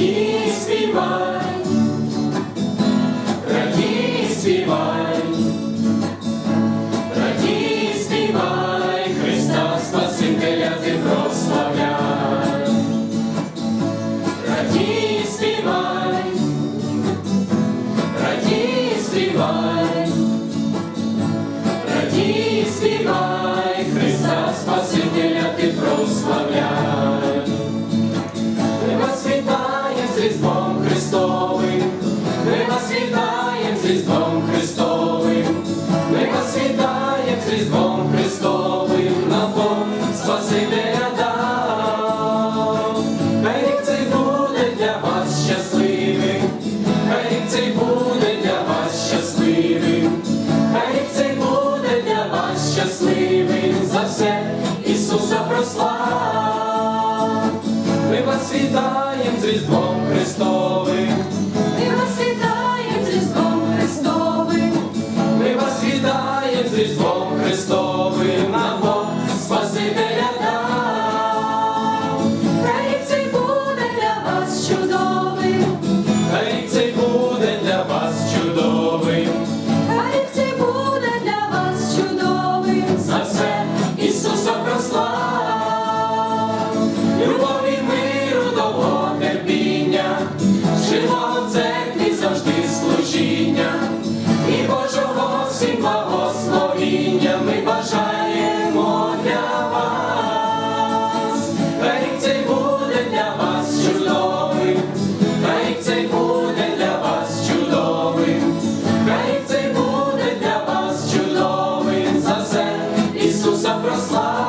радій співай, радій співай, радій співай, Христа Спасителя ти прославляй, радій співай, радій співай, радій співай, Христа Спасителя ти прославляй. З Різдвом Христовим, ми вас вітаєм з Різдвом Христовим, ми вас вітаєм з Різдвом Христовим, на Бог Спасителя дав. Хай рік цей буде для вас щасливим, хай рік цей буде для вас щасливим, хай рік цей буде для вас щасливим, за все Ісуса прослав. Ми вас вітаєм з Різдвом. Cristo. Ми бажаємо для вас, хай цей буде для вас чудовим, хай буде для вас чудовим, хай буде для вас чудовим. За все Ісуса прослава.